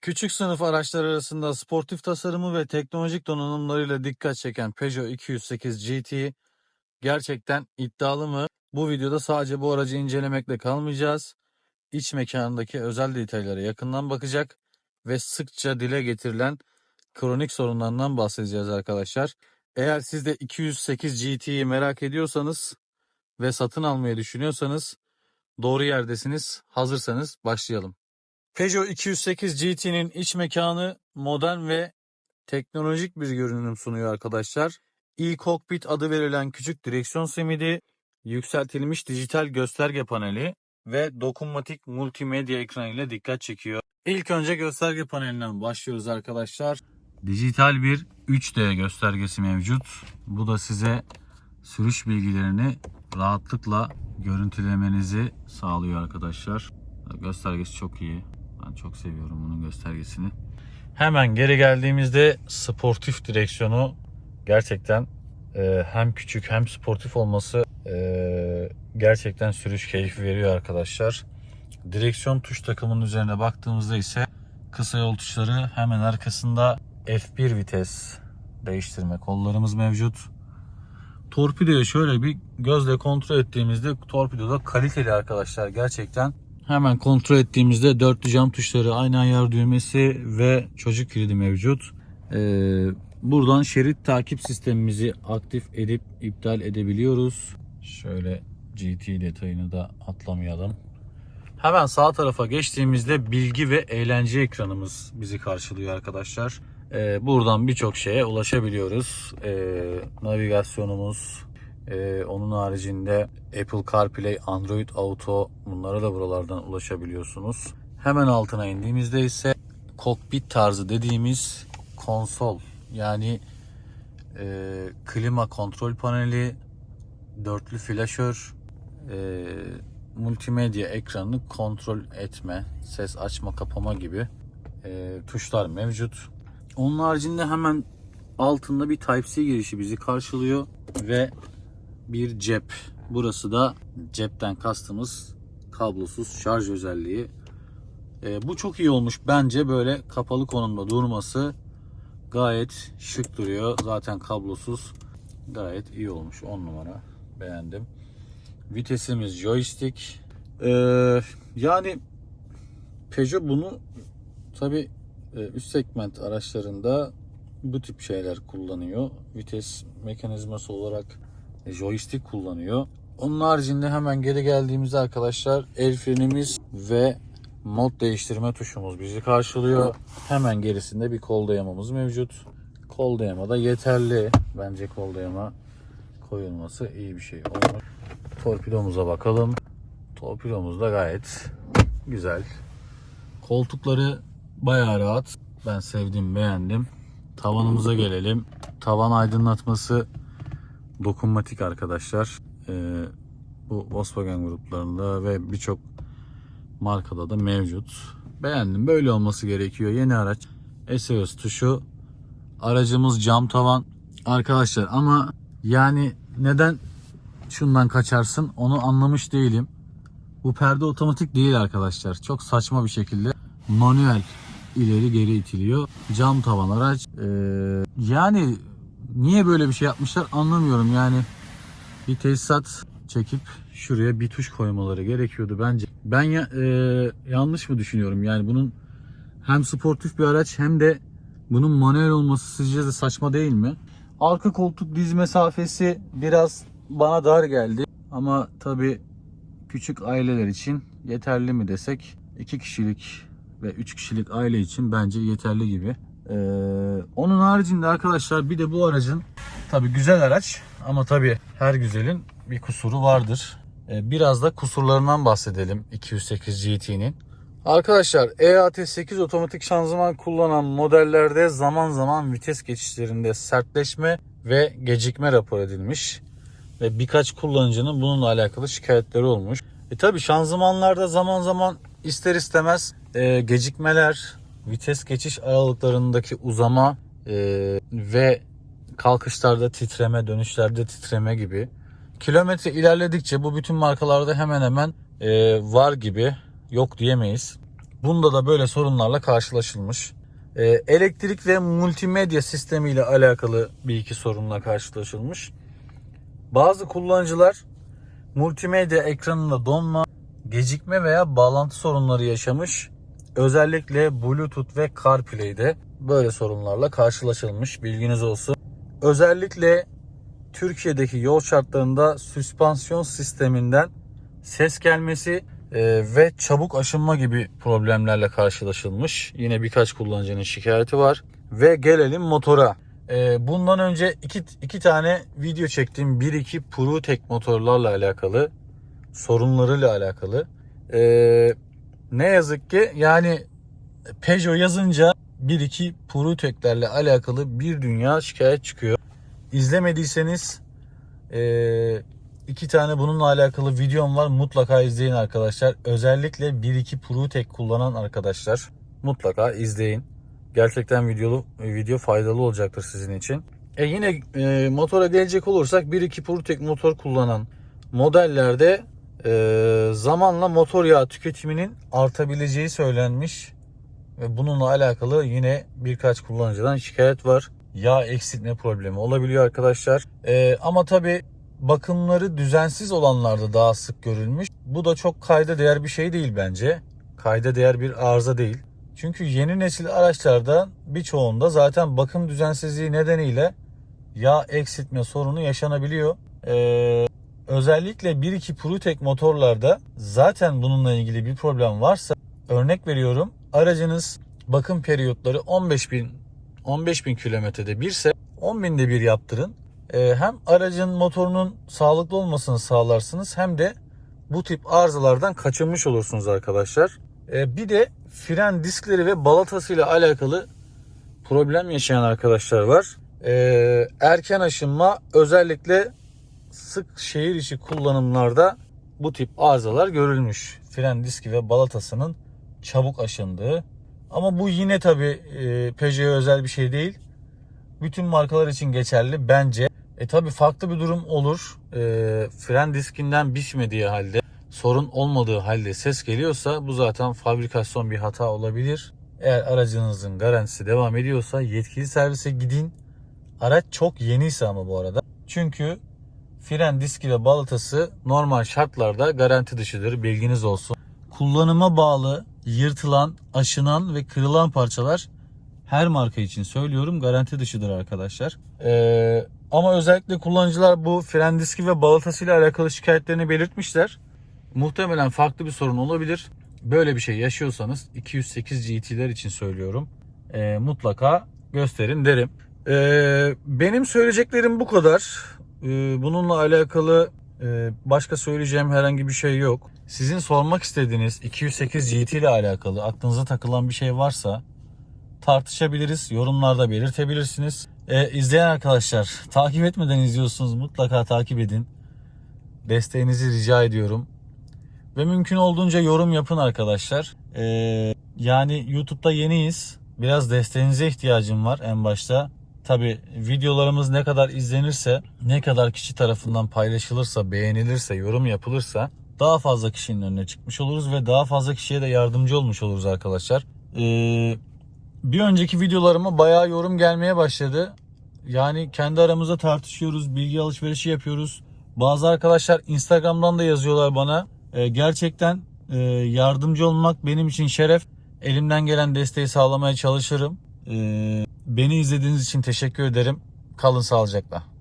Küçük sınıf araçlar arasında sportif tasarımı ve teknolojik donanımlarıyla dikkat çeken Peugeot 208 GT gerçekten iddialı mı? Bu videoda sadece bu aracı incelemekle kalmayacağız. İç mekanındaki özel detaylara yakından bakacak ve sıkça dile getirilen kronik sorunlarından bahsedeceğiz arkadaşlar. Eğer siz de 208 GT'yi merak ediyorsanız ve satın almayı düşünüyorsanız doğru yerdesiniz. Hazırsanız başlayalım. Peugeot 208 GT'nin iç mekanı modern ve teknolojik bir görünüm sunuyor arkadaşlar. E-Cockpit adı verilen küçük direksiyon simidi, yükseltilmiş dijital gösterge paneli ve dokunmatik multimedya ekranı ile dikkat çekiyor. İlk önce gösterge panelinden başlıyoruz arkadaşlar. Dijital bir 3D göstergesi mevcut. Bu da size sürüş bilgilerini rahatlıkla görüntülemenizi sağlıyor arkadaşlar. Göstergesi çok iyi. Ben çok seviyorum bunun göstergesini. Hemen geri geldiğimizde sportif direksiyonu gerçekten e, hem küçük hem sportif olması e, gerçekten sürüş keyfi veriyor arkadaşlar. Direksiyon tuş takımının üzerine baktığımızda ise kısa yol tuşları hemen arkasında F1 vites değiştirme kollarımız mevcut. Torpidoyu şöyle bir gözle kontrol ettiğimizde torpidoda kaliteli arkadaşlar gerçekten. Hemen kontrol ettiğimizde dörtlü cam tuşları, aynı ayar düğmesi ve çocuk kilidi mevcut. Ee, buradan şerit takip sistemimizi aktif edip iptal edebiliyoruz. Şöyle GT detayını da atlamayalım. Hemen sağ tarafa geçtiğimizde bilgi ve eğlence ekranımız bizi karşılıyor arkadaşlar. Ee, buradan birçok şeye ulaşabiliyoruz. Ee, navigasyonumuz, ee, onun haricinde Apple CarPlay, Android Auto bunlara da buralardan ulaşabiliyorsunuz. Hemen altına indiğimizde ise kokpit tarzı dediğimiz konsol yani e, klima kontrol paneli, dörtlü flaşör, e, multimedya ekranını kontrol etme, ses açma kapama gibi e, tuşlar mevcut. Onun haricinde hemen altında bir Type-C girişi bizi karşılıyor ve bir cep. Burası da cepten kastımız kablosuz şarj özelliği. E, bu çok iyi olmuş. Bence böyle kapalı konumda durması gayet şık duruyor. Zaten kablosuz gayet iyi olmuş. 10 numara. Beğendim. Vitesimiz joystick. E, yani Peugeot bunu tabi üst segment araçlarında bu tip şeyler kullanıyor. Vites mekanizması olarak joystick kullanıyor. Onun haricinde hemen geri geldiğimizde arkadaşlar el frenimiz ve mod değiştirme tuşumuz bizi karşılıyor. Hemen gerisinde bir kol dayamamız mevcut. Kol dayama da yeterli. Bence kol dayama koyulması iyi bir şey olmuş. Torpidomuza bakalım. Torpidomuz da gayet güzel. Koltukları bayağı rahat. Ben sevdim, beğendim. Tavanımıza gelelim. Tavan aydınlatması dokunmatik arkadaşlar. Ee, bu Volkswagen gruplarında ve birçok markada da mevcut. Beğendim. Böyle olması gerekiyor. Yeni araç. SOS tuşu. Aracımız cam tavan. Arkadaşlar ama yani neden şundan kaçarsın onu anlamış değilim. Bu perde otomatik değil arkadaşlar. Çok saçma bir şekilde manuel ileri geri itiliyor. Cam tavan araç. Ee, yani niye böyle bir şey yapmışlar anlamıyorum yani. Bir tesisat çekip şuraya bir tuş koymaları gerekiyordu bence. Ben ya, e, yanlış mı düşünüyorum? Yani bunun hem sportif bir araç hem de bunun manuel olması sizce de saçma değil mi? Arka koltuk diz mesafesi biraz bana dar geldi. Ama tabi küçük aileler için yeterli mi desek iki kişilik ve 3 kişilik aile için bence yeterli gibi. Ee, onun haricinde arkadaşlar bir de bu aracın tabi güzel araç ama tabi her güzelin bir kusuru vardır. Ee, biraz da kusurlarından bahsedelim 208 GT'nin. Arkadaşlar E EAT8 otomatik şanzıman kullanan modellerde zaman zaman vites geçişlerinde sertleşme ve gecikme rapor edilmiş. Ve birkaç kullanıcının bununla alakalı şikayetleri olmuş. E tabi şanzımanlarda zaman zaman ister istemez e, gecikmeler, vites geçiş aralıklarındaki uzama e, ve kalkışlarda titreme, dönüşlerde titreme gibi. Kilometre ilerledikçe bu bütün markalarda hemen hemen e, var gibi yok diyemeyiz. Bunda da böyle sorunlarla karşılaşılmış. Ee, elektrik ve multimedya sistemi ile alakalı bir iki sorunla karşılaşılmış. Bazı kullanıcılar multimedya ekranında donma, gecikme veya bağlantı sorunları yaşamış. Özellikle Bluetooth ve CarPlay'de böyle sorunlarla karşılaşılmış. Bilginiz olsun. Özellikle Türkiye'deki yol şartlarında süspansiyon sisteminden ses gelmesi e, ve çabuk aşınma gibi problemlerle karşılaşılmış. Yine birkaç kullanıcının şikayeti var. Ve gelelim motora. E, bundan önce iki, iki tane video çektim. Bir iki ProTech motorlarla alakalı. Sorunlarıyla alakalı. Ne yazık ki yani Peugeot yazınca bir iki ProTech'lerle alakalı bir dünya şikayet çıkıyor. İzlemediyseniz e, iki tane bununla alakalı videom var. Mutlaka izleyin arkadaşlar. Özellikle 1-2 ProTech kullanan arkadaşlar mutlaka izleyin. Gerçekten videolu, video faydalı olacaktır sizin için. E yine e, motora gelecek olursak 1-2 ProTech motor kullanan modellerde e, zamanla motor yağı tüketiminin artabileceği söylenmiş. Ve bununla alakalı yine birkaç kullanıcıdan şikayet var. Yağ eksiltme problemi olabiliyor arkadaşlar. E, ama tabi bakımları düzensiz olanlarda daha sık görülmüş. Bu da çok kayda değer bir şey değil bence. Kayda değer bir arıza değil. Çünkü yeni nesil araçlarda birçoğunda zaten bakım düzensizliği nedeniyle yağ eksiltme sorunu yaşanabiliyor. Ee, özellikle 1-2 ProTech motorlarda zaten bununla ilgili bir problem varsa örnek veriyorum aracınız bakım periyotları 15 bin 15 bin kilometrede birse 10 binde bir yaptırın. Ee, hem aracın motorunun sağlıklı olmasını sağlarsınız hem de bu tip arızalardan kaçınmış olursunuz arkadaşlar. Ee, bir de fren diskleri ve balatasıyla alakalı problem yaşayan arkadaşlar var. Ee, erken aşınma özellikle sık şehir içi kullanımlarda bu tip arızalar görülmüş. Fren diski ve balatasının çabuk aşındığı. Ama bu yine tabi e, Peugeot'a özel bir şey değil. Bütün markalar için geçerli bence. E tabi farklı bir durum olur. E, fren diskinden biçmediği halde sorun olmadığı halde ses geliyorsa bu zaten fabrikasyon bir hata olabilir. Eğer aracınızın garantisi devam ediyorsa yetkili servise gidin. Araç çok yeniyse ama bu arada. Çünkü fren diski ve balatası normal şartlarda garanti dışıdır. Bilginiz olsun. Kullanıma bağlı yırtılan, aşınan ve kırılan parçalar her marka için söylüyorum garanti dışıdır arkadaşlar. Ee, ama özellikle kullanıcılar bu fren diski ve balatasıyla alakalı şikayetlerini belirtmişler. Muhtemelen farklı bir sorun olabilir. Böyle bir şey yaşıyorsanız 208 GT'ler için söylüyorum. Ee, mutlaka gösterin derim. Ee, benim söyleyeceklerim bu kadar. Ee, bununla alakalı e, başka söyleyeceğim herhangi bir şey yok. Sizin sormak istediğiniz 208 GT ile alakalı aklınıza takılan bir şey varsa tartışabiliriz. Yorumlarda belirtebilirsiniz. Ee, izleyen arkadaşlar takip etmeden izliyorsunuz mutlaka takip edin. Desteğinizi rica ediyorum. Ve mümkün olduğunca yorum yapın arkadaşlar. Ee, yani YouTube'da yeniyiz. Biraz desteğinize ihtiyacım var en başta. Tabi videolarımız ne kadar izlenirse, ne kadar kişi tarafından paylaşılırsa, beğenilirse, yorum yapılırsa daha fazla kişinin önüne çıkmış oluruz ve daha fazla kişiye de yardımcı olmuş oluruz arkadaşlar. Ee, bir önceki videolarıma bayağı yorum gelmeye başladı. Yani kendi aramızda tartışıyoruz, bilgi alışverişi yapıyoruz. Bazı arkadaşlar Instagram'dan da yazıyorlar bana. Ee, gerçekten e, yardımcı olmak benim için şeref. Elimden gelen desteği sağlamaya çalışırım. Ee, beni izlediğiniz için teşekkür ederim. Kalın sağlıcakla.